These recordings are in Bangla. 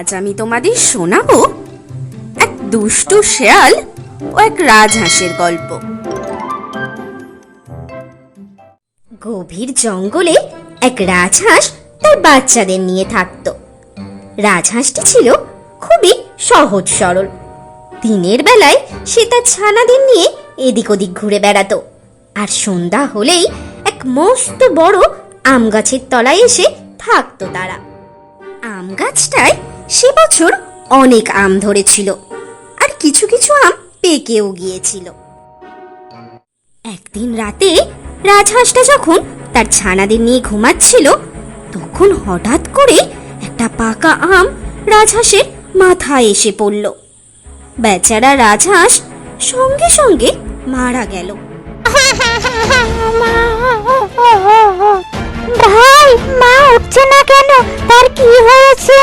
আজ আমি তোমাদের শোনাবো এক দুষ্টু শেয়াল ও এক রাজহাঁসের গল্প। গভীর জঙ্গলে এক রাজহাঁস তার বাচ্চাদের নিয়ে থাকত। রাজহাঁসটি ছিল খুবই সহজ সরল। দিনের বেলায় সে তার ছানাদের নিয়ে এদিক ওদিক ঘুরে বেড়াতো। আর সন্ধ্যা হলেই এক মস্ত বড় আম গাছের তলায় এসে থাকতো তারা। আম গাছটায় বছর অনেক আম ধরেছিল। আর কিছু কিছু আম পেকেও গিয়েছিল। একদিন রাতে রাজহাঁসটা যখন তার ছানাদের নিয়ে ঘুমাচ্ছিল, তখন হঠাৎ করে একটা পাকা আম রাজহাঁসের মাথায় এসে পড়ল। বেচারা রাজহাঁস সঙ্গে সঙ্গে মারা গেল। ভাই, মা উঠছে না কেন? তার কি হয়েছে?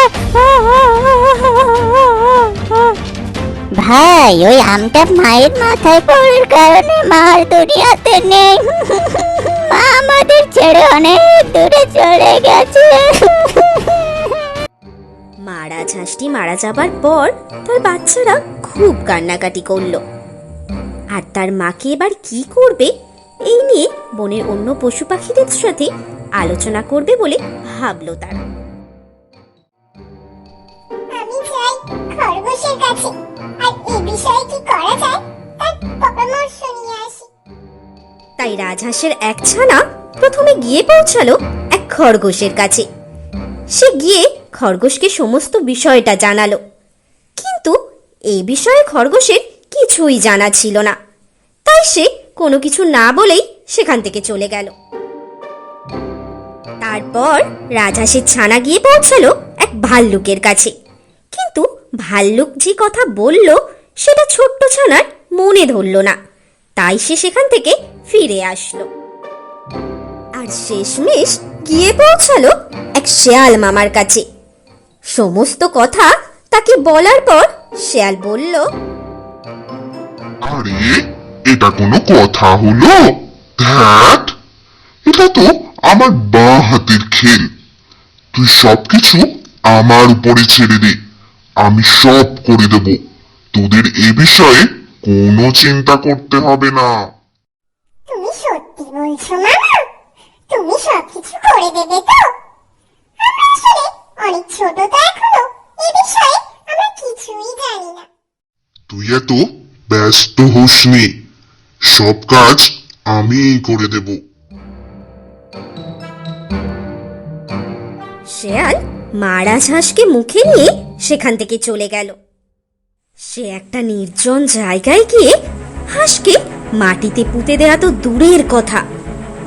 ভাই, ওই আমটা মায়ের মাথায় পড়ার কারণে মা আর দুনিয়াতে নেই। মা আমাদের ছেড়ে অনেক দূরে চলে গেছে। মারা রাজহাঁসটি মারা যাবার পর তার বাচ্চারা খুব কান্নাকাটি করল। আর তার মাকে এবার কি করবে? এই নিয়ে বনের অন্য পশু পাখিদের সাথে আলোচনা করবে বলে ভাবলো তারা। আমি চাই খরগোশের কাছে। আর এই বিষয়ে কি করা যায় তার পরামর্শ নিয়ে আসি। তাই রাজহাঁসের এক ছানা প্রথমে গিয়ে পৌঁছালো এক খরগোশের কাছে। সে গিয়ে খরগোশকে সমস্ত বিষয়টা জানালো। কিন্তু এই বিষয়ে খরগোশের কিছুই জানা ছিল না। তাই সে কোনো কিছু না বলেই সেখান থেকে চলে গেল। তারপর রাজহাঁসের ছানা গিয়ে পৌঁছালো এক ভাল্লুকের কাছে। কিন্তু ভাল্লুক যে কথা বলল, সেটা ছোট্ট ছানার মনে ধরল না। তাই সে সেখান থেকে ফিরে আসলো। আর শেষমেশ গিয়ে পৌঁছালো এক শেয়াল মামার কাছে। সমস্ত কথা তাকে বলার পর শেয়াল বলল, আরে, এটা কোনো কথা হলো? এটা তো আমার বাঁ হাতের খেল। তুই সবকিছু আমার উপরে ছেড়ে দে। আমি সব করে দেব। তোদের এ বিষয়ে কোনো চিন্তা করতে হবে না। তুমি সত্যি বলছো মামা? তুমি সবকিছু করে দেবে তো? আমরা আসলে অনেক ছোট তো এখনও এ বিষয়ে আমরা কিছুই জানি না। তুই এত ব্যস্ত হোস নি সব কাজ আমিই করে দেব। শেয়াল মারা হাঁসকে মুখে নিয়ে সেখান থেকে চলে গেল। সে একটা নির্জন জায়গায় গিয়ে হাঁসকে মাটিতে পুঁতে দেওয়া তো দূরের কথা।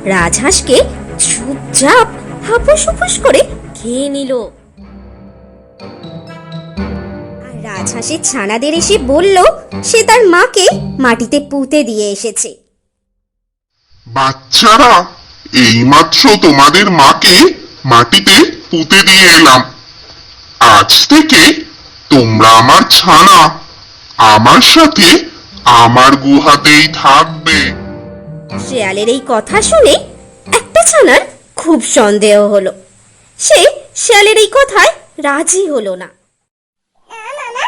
রাজহাঁসকে চুপচাপ হাপুস হুপুস করে খেয়ে নিল। রাজহাঁসের ছানাদের এসে বলল, সে তার মাকে মাটিতে পুঁতে দিয়ে এসেছে। বাচ্চারা, এইমাত্র তোমাদের মাকে মাটিতে পুঁতে দিয়ে এলাম। আজ থেকে তোমরা আমার ছানা। আমার সাথে আমার গুহাতেই থাকবে। শেয়ালের এই কথা শুনে একটা ছানার খুব সন্দেহ হলো। সে শেয়ালের এই কথায় রাজি হলো না। না মামা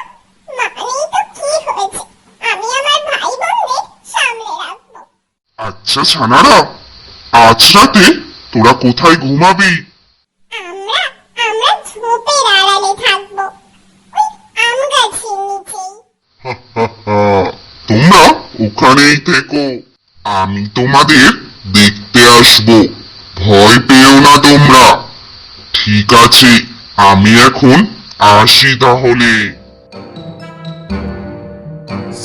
মানেই তো কি হয়েছে? আমি আমার ভাই বোনদের সামলে রাখব। আচ্ছা ছানারা আজ রাতে তোরা কোথায় ঘুমাবি আমরা আমরা ঝোপের আড়ালে থাকব ওই আম গাছের নিচেই তোমরা ওখানেই থেকো। আমি তোমাদের দেখতে আসব। ভয় পেও না তোমরা। ঠিক আছে আমি এখন আসি তাহলে।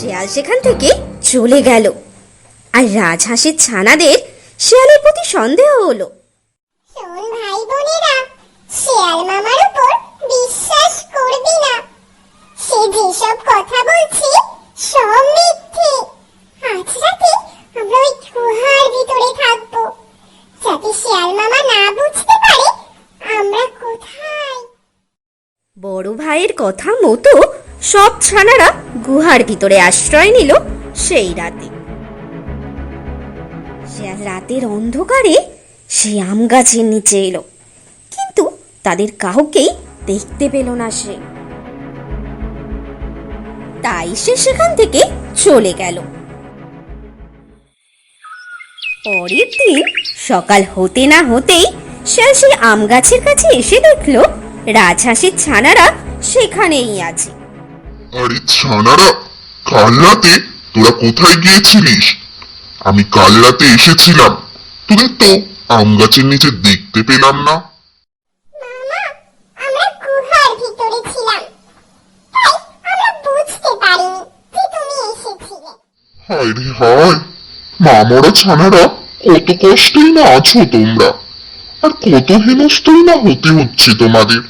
শেয়াল সেখান থেকে চলে গেল। আর রাজহাঁসের ছানাদের শেয়ালের প্রতি সন্দেহ হলো। শোন ভাই বোনেরা শেয়াল মামার উপর বিশ্বাস করবি না। সে যেসব কথা বলছে সব মিথ্যে। আমরা ওই গুহার ভিতরে থাকব। যাতে শেয়াল মামা না বুঝতে পারে আমরা কোথায়। বড় ভাইয়ের কথা মতো সব ছানারা গুহার ভিতরে আশ্রয় নিল সেই রাতে। শেয়াল রাতের অন্ধকারে সে আম গাছের নিচে এলো। কিন্তু তাদের কাউকেই দেখতে পেল না সে। তাই সে সেখান থেকে চলে গেল। পরের দিন সকাল হতে না হতেই শিয়াল সেই আম গাছের কাছে এসে দেখল রাজহাঁসের ছানারা সেখানেই আছে। আরে ছানারা কাল রাতে তোরা কোথায় গিয়েছিলিস? আমি কাল রাতে এসেছিলাম। তোদের তো আম গাছের নিচে দেখতে পেলাম না। মামা আমরা গুহার ভিতরে ছিলাম। তাই আমরা বুঝতে পারিনি যে তুমি এসেছিলে। হায় রে হায় মামরা ছানারা কত কষ্টেই না আছো তোমরা। আর কত হেনস্থই না হতে হচ্ছে তোমাদের।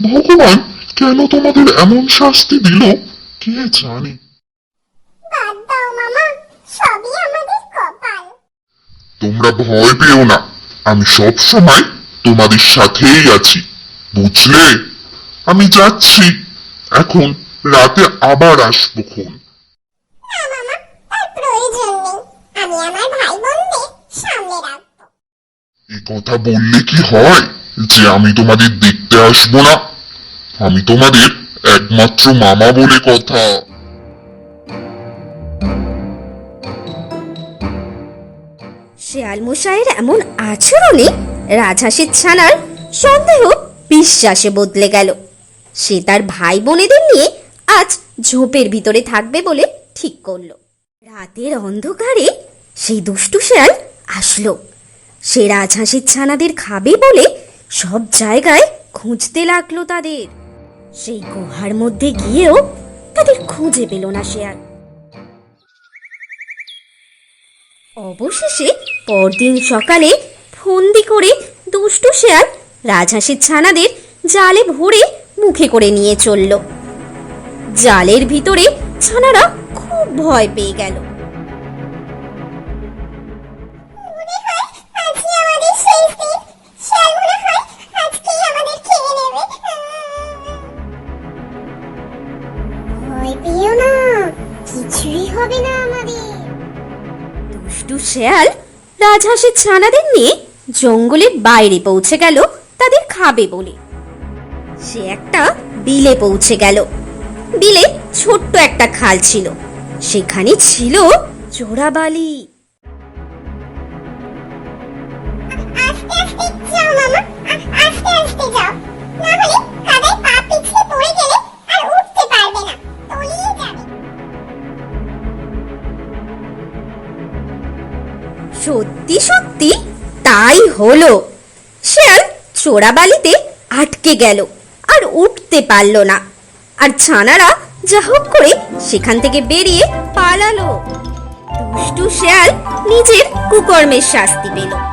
ভগবান কেন তোমাদের এমন শাস্তি দিল কে জানে? তোমরা ভয় পেও না আমি সব সময় তোমাদের সাথেই আছি বুঝলে? আমি যাচ্ছি এখন রাতে আবার আসব খন না মামা তার প্রয়োজন নেই আমি আমার ভাই বোনদের সামনে রাখব। এ কথা বললে কি হয়? যে আমি তোমাদের দেখতে আসব না। আমি তোমাদের একমাত্র মামা বলে কথা। শেয়াল মশাইয়ের এমন আচরণে রাজহাঁসের ছানার সন্দেহ বিশ্বাসে বদলে গেল। সে তার ভাই বোনেদের নিয়ে আজ ঝোপের ভিতরে থাকবে বলে ঠিক করল। রাতের অন্ধকারে সেই দুষ্টু শেয়াল আসলো। সে রাজহাঁসের ছানাদের খাবে বলে সব জায়গায় খুঁজতে লাগল তাদের। সেই গুহার মধ্যে গিয়েও তাদের খুঁজে পেল না শেয়াল। অবশেষে পরদিন সকালে ফন্দি করে দুষ্টু শেয়াল রাজহাঁসের ছানাদের জালে ভরে মুখে করে নিয়ে চলল। জালের ভিতরে ছানারা খুব ভয় পেয়ে গেল। শেয়াল রাজহাঁসের ছানাদের নিয়ে জঙ্গলের বাইরে পৌঁছে গেল তাদের খাবে বলে। সে একটা বিলে পৌঁছে গেল। বিলে ছোট্ট একটা খাল ছিল। সেখানে ছিল চোরাবালি হলো। শেয়াল চোরাবালিতে আটকে গেল আর উঠতে পারল না। আর ছানারা যা হোক করে সেখান থেকে বেরিয়ে পালালো। দুষ্টু শেয়াল নিজের কুকর্মের শাস্তি পেল।